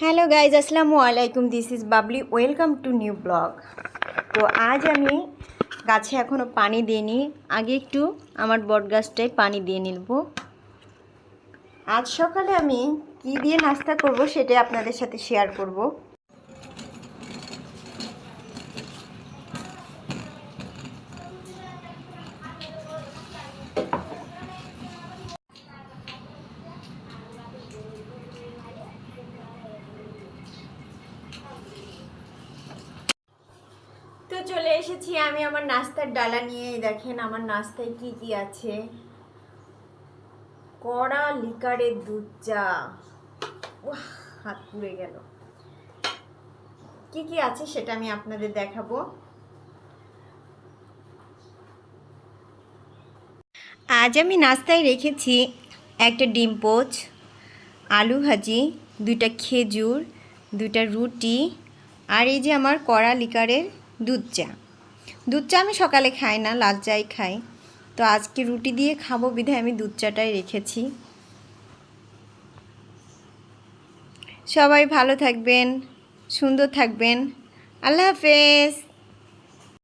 Hello guys, আসসালামু আলাইকুম। This is Babli. Welcome to new blog তো আজ আমি গাছে এখনও পানি দিইনি। আগে একটু আমার বট গাছটায় পানি দিয়ে নিলব। আজ সকালে আমি কি দিয়ে নাস্তা করব সেটাই আপনাদের সাথে শেয়ার করব। চলে এসেছি, আমি আমার নাস্তার ডালা নিয়ে দেখেন আমার নাস্তায় কি কি আছে। কড়া লিকারের দুধ চা। হাত পুড়ে গেল। কি কি আছে সেটা আমি আপনাদের দেখাবো। আজ আমি নাস্তায় রেখেছি একটা ডিম পোচ, আলু ভাজি, দুইটা খেজুর, দুইটা রুটি, আর এই যে আমার কড়া লিকারের দুধ চা। দুধ চা আমি সকালে খাই না, লাল চাই খাই। তো আজকে রুটি দিয়ে খাব, বিধায় আমি দুধ চাটাই রেখেছি। সবাই ভালো থাকবেন, সুন্দর থাকবেন। আল্লাহ হাফেজ।